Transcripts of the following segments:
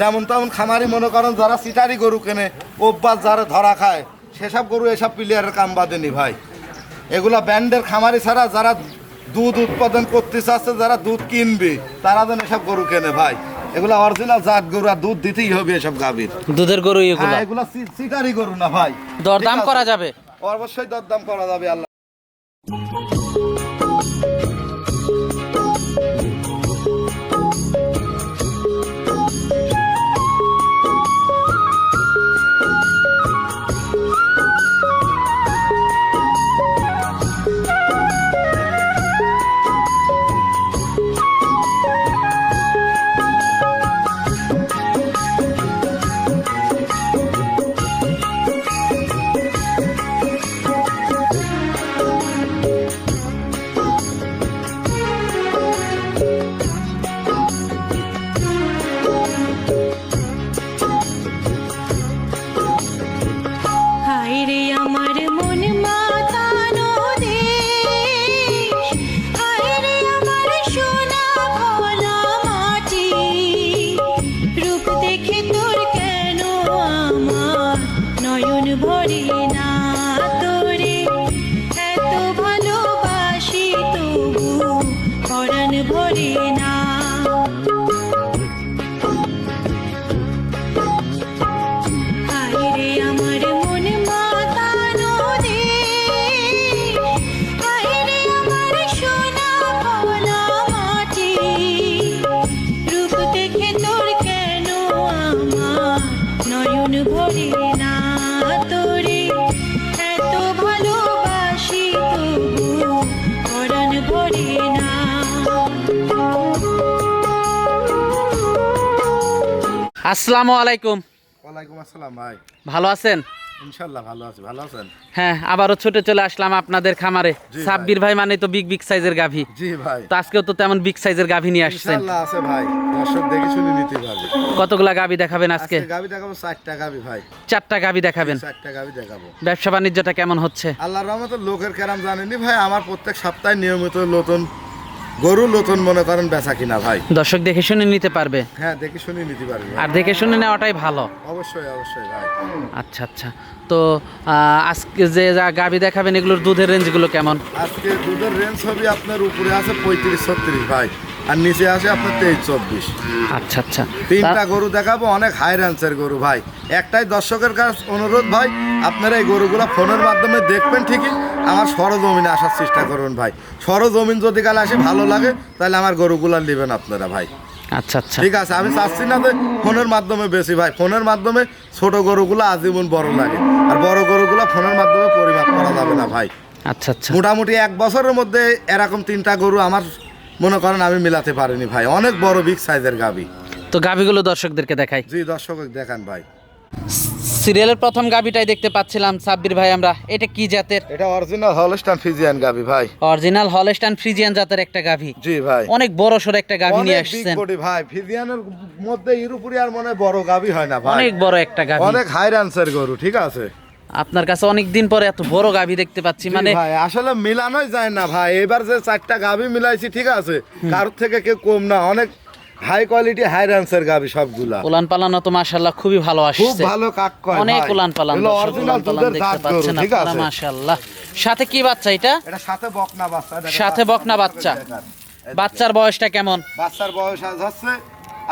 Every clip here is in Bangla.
যেমন তেমন খামারি মনে করেন যারা সিটারি গরু কেনে অভ্যাস যারা ধরা খায় সেসব গরু এসব প্লেয়ারের কাম বাঁধেনি ভাই। এগুলা ব্যান্ডের খামারি ছাড়া যারা দুধ উৎপাদন করতে চাচ্ছে যারা দুধ কিনবে তারা যেন এসব গরু কেনে ভাই। এগুলা অরিজিনাল জাত গরু আর দুধ দিতেই হবে এসব গাভীর। দুধের গরু এগুলো? হ্যাঁ এগুলা সিটারি গরু না ভাই। দরদাম করা যাবে? অবশ্যই দরদাম করা যাবে আল্লাহ। আসসালামু আলাইকুম। ওয়ালাইকুম আসসালাম ভাই। ভালো আছেন? ইনশাল্লাহ ভালো আছি ভালো আছেন? হ্যাঁ আবারও ছুটে চলে আসলাম আপনাদের খামারে। সাব্বির ভাই মানে তো বিগ বিগ সাইজের গাভী। জি ভাই। তো আজকেও তো তেমন বিগ সাইজের গাভী নিয়ে আসছেন। ইনশাল্লাহ আছে ভাই দর্শক দেখে শুনে নিতে পারবে। কতগুলা গাভী দেখাবেন আজকে আজকে? গাবি দেখাবো চারটা গাবি ভাই। চারটা গাভী দেখাবেন। চারটা গাবি দেখাবো। ব্যবসা বাণিজ্যটা কেমন হচ্ছে? আল্লাহর রহমতে লোকের কেরাম জানেনি ভাই আমার প্রত্যেক সপ্তাহে নিয়মিত নতুন গরু নতুন মনে করেন বেচা কিনা ভাই। দর্শক দেখে শুনে নিতে পারবে। হ্যাঁ দেখে শুনে নিতে পারবে। আর দেখে শুনে নেওয়াটাই ভালো। অবশ্যই অবশ্যই ভাই। আচ্ছা আচ্ছা। তো আজকে যে যা গাভী দেখাবেন এগুলোর দুধের রেঞ্জগুলো কেমন? আজকে দুধের রেঞ্জ হবে আপনার উপরে আছে পঁয়ত্রিশ ছত্রিশ ভাই। আর নিচে আসে আপনার তেইশ চব্বিশ। আচ্ছা আচ্ছা। তিনটা গরু দেখাবো অনেক হাই রেঞ্জের গরু ভাই। একটাই দর্শকের কাছে অনুরোধ ভাই আপনারা এই গরুগুলো ফোনের মাধ্যমে দেখবেন ঠিকই আমার সরজমিনে আসার চেষ্টা করুন ভাই। সরজমিন যদি কাল আসে ভালো লাগে তাহলে আমার গরুগুলো নেবেন আপনারা ভাই। আচ্ছা আচ্ছা। ঠিক আছে আমি চাচ্ছি না যে ফোনের মাধ্যমে বেশি ভাই ফোনের মাধ্যমে ছোট গরুগুলো আজীবন বড় লাগে। আর বড় গরুগুলো ফোনের মাধ্যমে পরিমাপ করা যাবে না ভাই। আচ্ছা আচ্ছা। মোটামুটি এক বছরের মধ্যে এরকম তিনটা গরু আমার মনে করেন আমি মিলাতে পারিনি ভাই। অনেক বড় বিগ সাইজের গাবি। তো গাভীগুলো দর্শকদেরকে দেখাই। জি দর্শক দেখান ভাই। সিরিয়ালের প্রথম গাভীটাই দেখতে পাচ্ছিলাম সাব্বির ভাই আমরা। এটা কি জাতের? এটা অরিজিনাল হলস্টান ফিজিয়ান গাবি ভাই। অরিজিনাল হলস্টাইন ফ্রিজিয়ান জাতের একটা গাভী জি ভাই। অনেক বড় সর একটা গাভী নিয়ে অনেক আসছেন। বডি ভাই। ফিজিয়ানের মধ্যে ইউরোপুরি আর মনে বড় গাবি হয় না ভাই। অনেক বড় একটা গাভী অনেক হাই রান্সের গরু ঠিক আছে? আপনার কাছে অনেক দিন পরে এত বড় গাভী দেখতে পাচ্ছি মানে ভাই আসলে মিলানোই যায় না ভাই। এবার যে চারটা গাবি মিলাইছি ঠিক আছে? কারোর থেকে কেউ কম না। অনেক হাই কোয়ালিটি হাই রান্সের গাবি সবগুলা। উলান পালানো তো মাশাআল্লাহ খুবই ভালো আসছে। খুব ভালো কাক কয় অনেক। উলান পালান অরিজিনাল দুধের জাত গরু ঠিক আছে? মাশাআল্লাহ। সাথে কি বাচ্চা এটা? এটা সাথে বকনা বাচ্চা সাথে বকনা বাচ্চা। বাচ্চার বয়সটা কেমন? বাচ্চার বয়স আজ হচ্ছে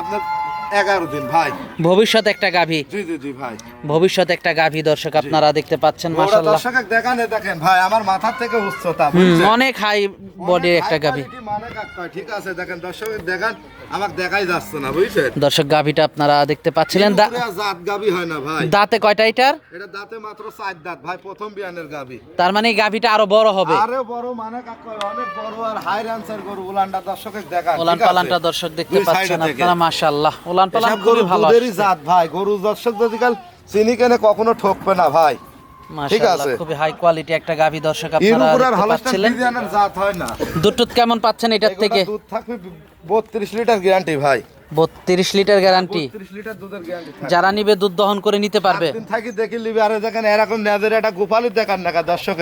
আপনার এগারো দিন ভাই। ভবিষ্যৎ একটা গাভী। জি জি জি ভাই। ভবিষ্যৎ একটা গাভী দর্শক আপনারা দেখতে পাচ্ছেন মাশাআল্লাহ। দর্শক দেখান দেখেন ভাই আমার মাথার থেকে উচ্চতা অনেক হাই বডি একটা গাভী। মানে ঠিক আছে দেখেন দর্শক দেখান আমাকে দেখাই যাচ্ছে না বুঝছেন? দর্শক গাভীটা আপনারা দেখতে পাচ্ছিলেন জাত গাবি হয় না ভাই। দাঁতে কয়টা এটার? এটা দাঁতে মাত্র চার দাঁত ভাই প্রথম বিয়ানের গাবি তার মানে গাভীটা আরও বড় হবে। আরে বড় মানে অনেক বড় আর হাই রান্সার গরু উলানটা দর্শকের দেখান উলান পালানটা দর্শক দেখতে পাচ্ছেন। আপনারা মাশাআল্লাহ। উলান পালান খুবই ভালো জাত ভাই। গরু দর্শক যদি কাল চিনি কেনে কখনো ঠকবে না ভাই। ঠিক আছে। খুবই হাই কোয়ালিটি একটা গাভী দর্শক আপনারা পাচ্ছিলেন। জাত হয় না। দুধ কেমন পাচ্ছেন এটার থেকে? দুধ থাকবে বত্রিশ লিটার গ্যারান্টি ভাই। বত্রিশ লিটার গ্যারান্টি বত্রিশ লিটার দুধের গ্যারান্টি যারা নিবে দুধ দহন করে নিতে পারবে। থাকি দেখি লিবি আরে দেখেন এরকম নেদের একটা গোপালি দেখান না দর্শক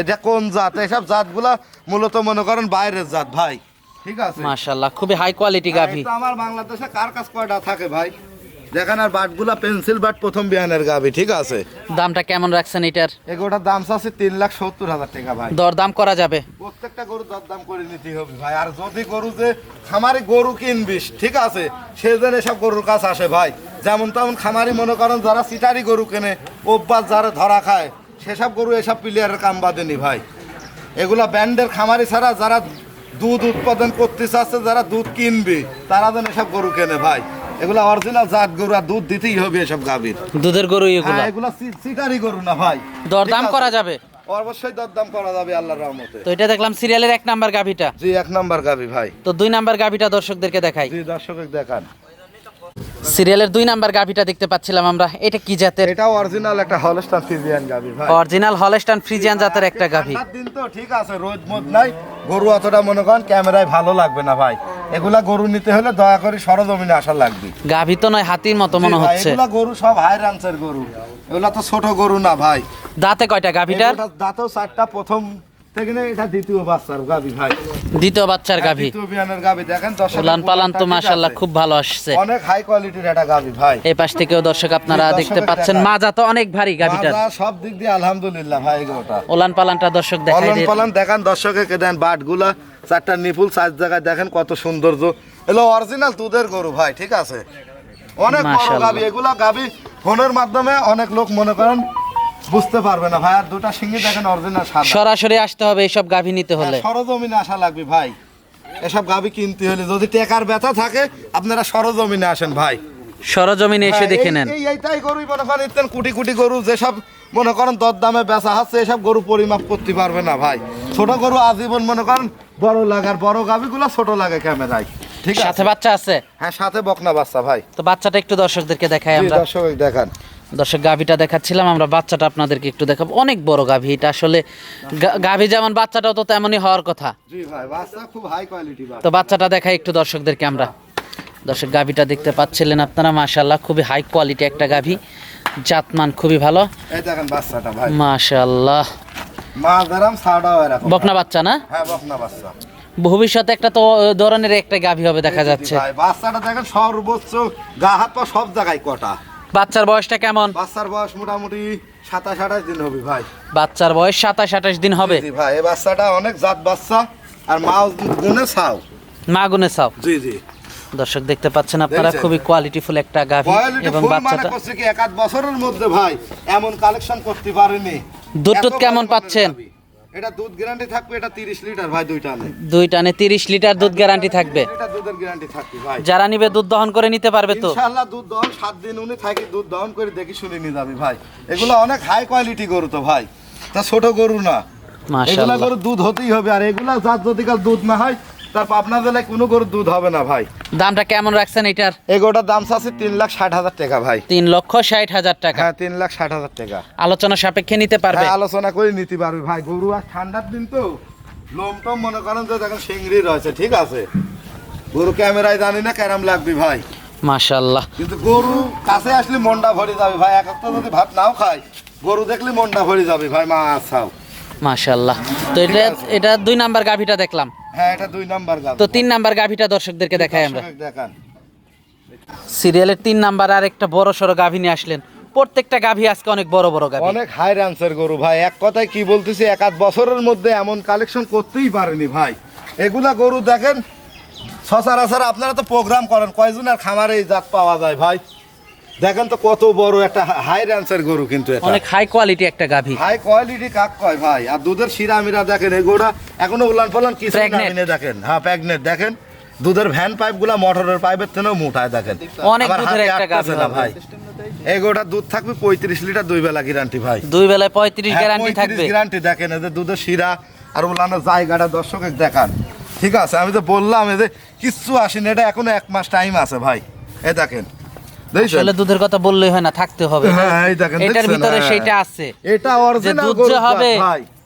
এটা কোন জাত? এসব জাতগুলা মূলত মনে করেন বাইরের জাত ভাই। ঠিক আছে। মাশাআল্লাহ খুবই হাই কোয়ালিটি গাভী। এটা আমার বাংলাদেশে কার কাছ কয়টা থাকে ভাই? দেখেন আর বাটগুলা পেন্সিল বাট প্রথম বিয়ানের গাবি ঠিক আছে? দামটা কেমন রাখছেন এটার? এগুলোটার দাম আছে তিন লাখ সত্তর হাজার টাকা ভাই। দরদাম করা যাবে। প্রত্যেকটা গরু দরদাম করে নিতে হবে ভাই। আর যদি গরু যে খামারি গরু কিনবিস ঠিক আছে? সে যেন এসব গরুর কাছে আসে ভাই। যেমন তেমন খামারি মনে করেন যারা সিটারি গরু কেনে অভ্যাস যারা ধরা খায় সেসব গরু এসব প্লেয়ারের কাম বাঁধেনি ভাই। এগুলা ব্যান্ডের খামারি ছাড়া যারা দুধ উৎপাদন করতে চাচ্ছে যারা দুধ কিনবে তারা যেন এসব গরু কেনে ভাই। এগুলা অরিজিনাল জাত গরু আর দুধ দিতেই হবে এসব গাভীর। দুধের গরু এগুলো? হ্যাঁ এগুলা গরু না ভাই। দরদাম করা যাবে? অবশ্যই দরদাম করা যাবে আল্লাহর রহমতে। তো এটা দেখলাম সিরিয়ালের এক নাম্বার গাভিটা। জি এক নাম্বার গাবি ভাই। তো দুই নাম্বার গাভিটা দর্শকদেরকে দেখাই। জি দর্শক দেখান। সিরিয়ালের দুই নাম্বার গাভিটা দেখতে পাচ্ছিলাম আমরা। এটা কি জাতের? অরিজিনাল একটা গাবি ভাই। অরিজিনাল হলস্টান ফ্রিজিয়ান জাতের একটা গাভি। দিন তো ঠিক আছে রোদ মদ নাই। গরু অতটা মনে করেন ক্যামেরায় ভালো লাগবে না ভাই। এগুলা গরু নিতে হলে দয়া করে সরজমিনে আসা লাগবে। গাভী তো নয় হাতির মতো মনে হচ্ছে। এগুলা গরু সব হাই রাঞ্চের গরু। এগুলা তো ছোট গরু না ভাই। দাঁতে কয়টা গাভীটার? দাঁতও চারটা প্রথম এটা দ্বিতীয় বাচ্চার গাবি ভাই। দ্বিতীয় বাচ্চার গাভি দ্বিতীয় বিয়ানের গাবি দেখেন দর্শক উলান পালান তো মাশাল্লাহ খুব ভালো আসছে। অনেক হাই কোয়ালিটির একটা গাবি ভাই। এই পাশ থেকেও দর্শক আপনারা দেখতে পাচ্ছেন মাজা তো অনেক ভারী গাভিটার মাজা সব দিক দিয়ে আলহামদুলিল্লাহ ভাই এগুলোটা ওলান পালানটা দর্শক দেখাই পালন দিয়ে পালন দেখান দর্শকে দেন বাটগুলা চারটা নিপুল চার জায়গায় দেখেন কত সৌন্দর্য। এগুলো অরিজিনাল দুধের গরু ভাই ঠিক আছে? অনেক বড় মাশাআল্লাহ। এগুলা গাবি ফোনের মাধ্যমে অনেক লোক মনে করেন বুঝতে পারবে না ভাই আর দুটা সিঙ্গি দেখেন অরিজিনাল সাদা। সরাসরি আসতে হবে এইসব গাভি নিতে হলে। হ্যাঁ, সরজমিনে আসা লাগবে ভাই। এসব গাবি কিনতে হলে যদি টেকার ব্যথা থাকে আপনারা সরজমিনে আসেন ভাই। সরজমিনে এসে হ্যাঁ, দেখে নেন। এইটাই মনে করেন কোটি কোটি গরু যেসব মনে করেন দর দামে বেচা হচ্ছে এসব গরু পরিমাপ করতে পারবে না ভাই। ছোট গরু আজীবন মনে করেন বড় লাগার বড় গাবিগুলো ছোট লাগে ক্যামেরায়। ঠিক সাথে আছে বাচ্চা আছে? হ্যাঁ সাথে বকনা বাচ্চা ভাই। তো বাচ্চাটা একটু দর্শকদেরকে দেখাই আমরা। দর্শক দেখান। দর্শক গাভীটা দেখাচ্ছিলাম আমরা বাচ্চাটা আপনাদেরকে একটু দেখাবো। অনেক বড় গাভী এটা আসলে গাভী যেমন বাচ্চাটাও তো তেমনই হওয়ার কথা। তো বাচ্চাটা দেখাই একটু দর্শকদেরকে আমরা। দর্শক গাভীটা দেখতে পাচ্ছিলেন আপনারা মাশাল্লাহ খুবই হাই কোয়ালিটি একটা গাভি। জাতমান খুবই ভালো। মাশাল্লাহ বকনা বাচ্চা না? হ্যাঁ ভবিষ্যতে একটা তো ধরনের একটা গাভী হবে দেখা যাচ্ছে। বাচ্চাটা দেখেন সর্বোচ্চ গা হাত পা সব জায়গায় কটা। বাচ্চার বয়সটা কেমন? বাচ্চার বয়স মোটামুটি সাতাশ আঠাশ দিন হবে ভাই। বাচ্চার বয়স সাতাশ আঠাশ দিন হবে? জি ভাই এই বাচ্চাটা অনেক জাত বাচ্চা আর মা গুনে ছাও। মা গুনে চাও জি জি। দর্শক দেখতে পাচ্ছেন আপনারা? খুবই কোয়ালিটিফুল একটা গাভি এবং মানে বাচ্চাটা এক আধ বছরের মধ্যে ভাই এমন কালেকশন করতে পারেনি। দুধ কেমন পাচ্ছেন? এটা দুধ গ্যারান্টি থাকবে এটা 30 লিটার ভাই দুইটা টানে। দুই টানে তিরিশ লিটার দুধ গ্যারান্টি থাকবে। এটা দুধের গ্যারান্টি থাকবে ভাই। যারা নিবে দুধ দহন করে নিতে পারবে তো। ইনশাআল্লাহ দুধ দহন সাত দিন উনি থাকি দুধ দহন করে দেখি শুনে নিয়ে যাবে ভাই। এগুলো অনেক হাই কোয়ালিটি গরু তো ভাই। তা ছোট গরু না। এগুলা মাশাআল্লাহ গরু দুধ হতেই হবে আর এগুলা জাত যদি কাল দুধ না হয় তার পাবনা জেলায় কোনো গরুর দুধ হবে না ভাই। দামটা কেমন রাখছেন এটার? এগোটার দাম আছে তিন লাখ ষাট হাজার টাকা ভাই। তিন লক্ষ ষাট হাজার টাকা। হ্যাঁ তিন লাখ ষাট হাজার টাকা। আলোচনা সাপেক্ষে নিতে পারবে? হ্যাঁ আলোচনা করে নিতে পারবে ভাই। গরু আর ঠান্ডার দিন তো লোম টম মনে করেন যে দেখেন সিংড়ি রয়েছে ঠিক আছে? গরু ক্যামেরায় জানি না কেরাম লাগবে ভাই। মাশাআল্লাহ। কিন্তু গরু কাছে আসলে মনটা ভরে যাবে ভাই। এক একটা যদি ভাত নাও খায় গরু দেখলে মনটা ভরে যাবে ভাই মা আচ্ছাও মাশাআল্লাহ। তো এটা এটা দুই নাম্বার গাভিটা দেখলাম। হ্যাঁ এটা দুই নাম্বার গাছ তো তিন নাম্বার গাভিটা দর্শকদেরকে দেখাই আমরা। দেখান। সিরিয়ালের তিন নাম্বার আর একটা বড় সড়ো গাভি নিয়ে আসলেন। প্রত্যেকটা গাভি আজকে অনেক বড় বড় গাভি। অনেক হাই র্যান্সের গরু ভাই। এক কথায় কি বলতেছি এক আধ বছরের মধ্যে এমন কালেকশন করতেই পারেনি ভাই। এগুলা গরু দেখেন সচরাচর আপনারা তো প্রোগ্রাম করেন কয়জন আর খামারে এই জাত পাওয়া যায় ভাই? দেখেন তো কত বড় একটা হাই র্যান্সের গরু কিন্তু এটা। অনেক হাই কোয়ালিটি একটা গাভি। হাই কোয়ালিটি কাক কয় ভাই? আর দুধের শিরা মিরা দেখেন এই গরুটা এখনও উলান পালান কিছু. নামিনে দেখেন। হ্যাঁ প্যাগনেট দেখেন দুধের ভ্যান পাইপগুলা মোটরের পাইপের থেকেও মোটায় দেখেন। অনেক দুধের একটা গাভী না ভাই। এই গরুটার দুধ থাকবে পঁয়ত্রিশ লিটার দুই বেলা গ্যারান্টি ভাই। দুই বেলায় পঁয়ত্রিশ গ্যারান্টি থাকবে। গ্যারান্টি দেখেন এদের দুধের শিরা আর উলানের জায়গাটা দর্শকের দেখান। ঠিক আছে আমি তো বললাম এদের কিচ্ছু আসেনি এটা এখনও এক মাস টাইম আছে ভাই। এ দেখেন আসলে দুধের কথা বললেই হয় না থাকতে হবে। হ্যাঁ এটার ভিতরে হ্যাঁ। সেইটা আছে। এটা অরিজিনাল দুধ যে হবে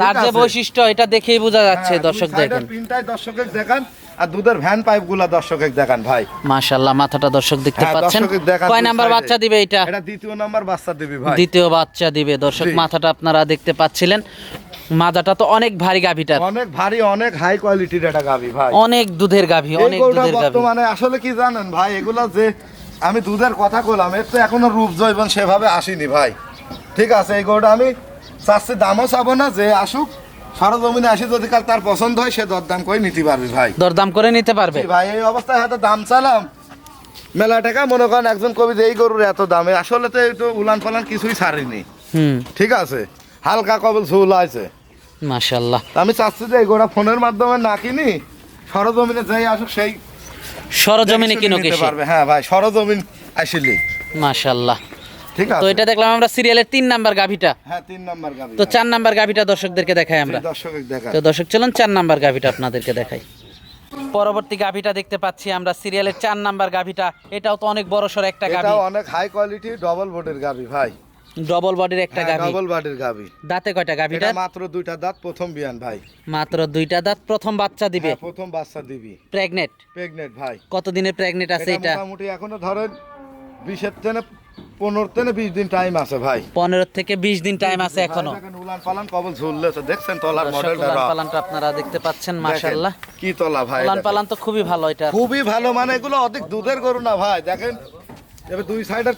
তার যে বৈশিষ্ট্য এটা দেখেই বোঝা যাচ্ছে হ্যাঁ, দর্শক দেখেন। প্রিন্টাই দর্শকের দেখান আর দুধের ভ্যান পাইপগুলা দর্শকের দেখান ভাই। মাশাআল্লাহ মাথাটা দর্শক দেখতে পাচ্ছেন। কয় নাম্বার বাচ্চা দিবে এটা? এটা দ্বিতীয় নাম্বার বাচ্চা দিবি ভাই। দ্বিতীয় বাচ্চা দিবে দর্শক মাথাটা আপনারা দেখতে পাচ্ছিলেন। মাজাটা তো অনেক ভারী গাভিটার। অনেক ভারী অনেক হাই কোয়ালিটির একটা গাবি ভাই। অনেক দুধের গাভি অনেক দুধের গাভি। বর্তমানে আসলে কি জানেন ভাই এগুলা যে আমি দুধের কথা বললাম এর তো এখনও রূপ জৈবন সেভাবে আসেনি ভাই। ঠিক আছে এই গরুটা আমি চাচ্ছি দামও চাবো না যে আসুক সরজমিনে আসি যদি কাল তার পছন্দ হয় সে দরদাম করে নিতে পারবে ভাই। দরদাম করে নিতে পারবে? ভাই এই অবস্থায় হয়তো দাম চালাম। মেলা টাকা মনে করেন একজন কবি যে এই গরুর এত দামে আসলে তো একটু উলান পালান কিছুই ছাড়িনি। হুম। ঠিক আছে হালকা কবল ঝুল আছে। মাশাল্লাহ তা আমি চাচ্ছি যে এই গোড়া ফোনের মাধ্যমে না কিনি সরজমিনে যেই আসুক সেই সরজমিনে কিনো কেসে পারবে। হ্যাঁ ভাই সরজমিন আসিলি মাশাল্লাহ ঠিক আছে। তো এটা দেখলাম আমরা সিরিয়ালের তিন নাম্বার গাভিটা। হ্যাঁ তিন নাম্বার গাবি তো চার নাম্বার গাভিটা দর্শকদেরকে দেখাই আমরা। দর্শক দেখা তো দর্শক চলুন চার নাম্বার গাভিটা আপনাদেরকে দেখাই। পরবর্তী গাভিটা দেখতে পাচ্ছি আমরা সিরিয়ালের চার নাম্বার গাভিটা। এটাও তো অনেক বড় সড় একটা গাভি। এটাও অনেক হাই কোয়ালিটি ডবল বোর্ডের গাবি ভাই। ডবল বডির একটা গাভি। ডবল বডির গাবি দাঁতে কয়টা গাভিটা? এটা মাত্র দুইটা দাঁত প্রথম বিয়ান ভাই। মাত্র দুইটা দাঁত প্রথম বাচ্চা দিবে? হ্যাঁ, প্রথম বাচ্চা দিবি। প্রেগনেট প্রেগনেন্ট ভাই। কতদিনের প্রেগনেট আছে এটা মোটামুটি এখনও ধরেন বিশের থেকে পনেরো থেকে বিশ দিন টাইম আছে ভাই। পনেরো থেকে বিশ দিন টাইম আছে এখনও। উলান পালান কবল ঝুললে তো দেখছেন তলার মডেলটা উলান পালানটা আপনারা দেখতে পাচ্ছেন মাশাল্লাহ কি তলা ভাই উলান। পালান তো খুবই ভালো এটা। খুবই ভালো মানে এগুলো অধিক দুধের গরু না ভাই দেখেন। এবার দুই সাইডের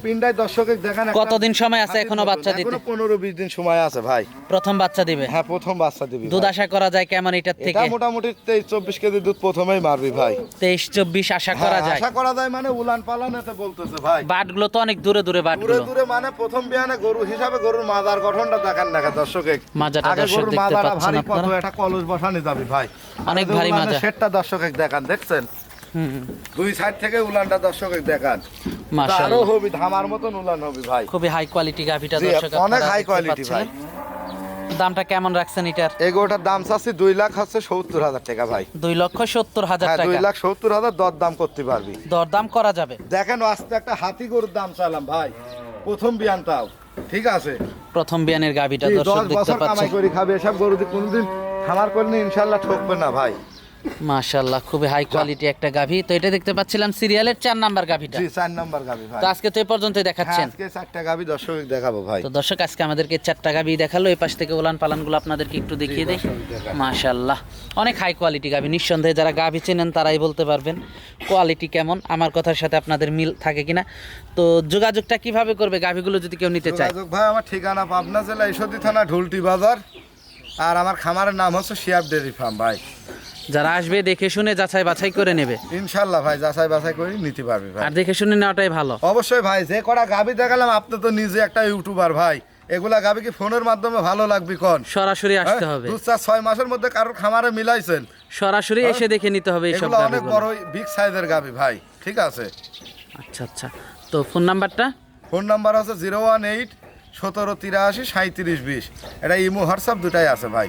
দেখেন কতদিন সময় আছে এখনও বাচ্চা দিতে? এখনও পনেরো বিশ দিন সময় আছে ভাই। প্রথম বাচ্চা দিবে? হ্যাঁ প্রথম বাচ্চা দিবি দুধ আশা করা যায় কেমন এটার এটা থেকে? মোটামুটি তেইশ চব্বিশ কেজি দুধ প্রথমেই মারবি ভাই। তেইশ চব্বিশ আশা করা হ্যাঁ, যায়। আশা করা যায় মানে উলান পালান এতে বলতেছে ভাই। বাটগুলো তো অনেক দূরে দূরে বাট দূরে দূরে মানে প্রথম বিয়ানে গরু হিসাবে গরুর মাজার গঠনটা দেখেন দেখা দর্শকে মাজাটা দর্শক দেখতে পাচ্ছেন আপনারা। একটা কলস বসানি যাবি ভাই। অনেক ভারী মাজা। সেটটা দর্শকে দেখান দেখছেন। দুই সাইড থেকে উলানটা দর্শকে দেখান। আরও হবি ধামার মতন উলান হবি ভাই। খুবই হাই কোয়ালিটি গাভিটা দর্শক অনেক হাই কোয়ালিটি ভাই। দামটা কেমন রাখছেন এটার? এই গরুটার দাম চাচ্ছি দুই লাখ হচ্ছে সত্তর হাজার টাকা ভাই। দুই লক্ষ সত্তর হাজার হ্যাঁ দুই লাখ সত্তর হাজার দর দাম করতে পারবি। দরদাম করা যাবে। দেখেন আস্তে একটা হাতি গরুর দাম চালাম ভাই। প্রথম বিয়ানটাও। ঠিক আছে? প্রথম বিয়ানের গাভিটা দর্শক দশ দেখতে বছর কামাই পাচ্ছেন। করি খাবে এসব গরু দিয়ে কোনদিন খামার করলে ইনশাল্লাহ ঠকবে না ভাই। মাশাআল্লাহ খুবই হাই কোয়ালিটি একটা গাভি। তো এটা দেখতে পাচ্ছিলাম সিরিয়ালের চার নাম্বার গাভিটা। জি চার নাম্বার গাবি ভাই। তো আজকে তো এই পর্যন্তই হ্যাঁ, দেখাচ্ছেন আজকে চারটা গাবি দর্শক দেখাবো ভাই। তো দর্শক আজকে আমাদেরকে চারটা গাভি দেখাল। এই পাশ থেকে উলান পালানগুলো আপনাদেরকে একটু দেখিয়ে দেই। মাশাল্লাহ অনেক হাই কোয়ালিটি গাভি। নিঃসন্দেহে যারা গাভি চেনেন তারাই বলতে পারবেন কোয়ালিটি কেমন। আমার কথার সাথে আপনাদের মিল থাকে কিনা। তো যোগাযোগটা কীভাবে করবে? গাভিগুলো যদি কেউ নিতে চায়। যোগাযোগ ভাই আমার ঠিকানা পাবনা জেলা ঈশ্বরদী থানা ঢুলটি বাজার। আর আমার খামারের নাম হচ্ছে শিয়াব ডেরি ফার্ম ভাই। যারা আসবে দেখে শুনে যাচাই বাছাই করে নেবে। ইনশাল্লাহ ভাই যাচাই বাছাই করে নিতে পারবে ভাই। আর দেখে শুনে নেওয়াটাই ভালো। অবশ্যই ভাই যে কটা গাবি দেখালাম আপনি তো নিজে একটা ইউটিউবার ভাই। এগুলা গাবি কি ফোনের মাধ্যমে ভালো লাগবে কোন? সরাসরি আসতে হ্যাঁ? হবে। দু চার ছয় মাসের মধ্যে কারোর খামারে মিলাইছেন। সরাসরি এসে দেখে নিতে হবে এইসব এগুলো অনেক বড় বিগ সাইজের গাবি ভাই ঠিক আছে? আচ্ছা আচ্ছা। তো ফোন নাম্বারটা? ফোন নাম্বার আছে জিরো ওয়ান এইট সতেরো তিরাশি সাঁত্রিশ বিশ। এটা ইমো হোয়াটসঅ্যাপ দুটাই আছে ভাই।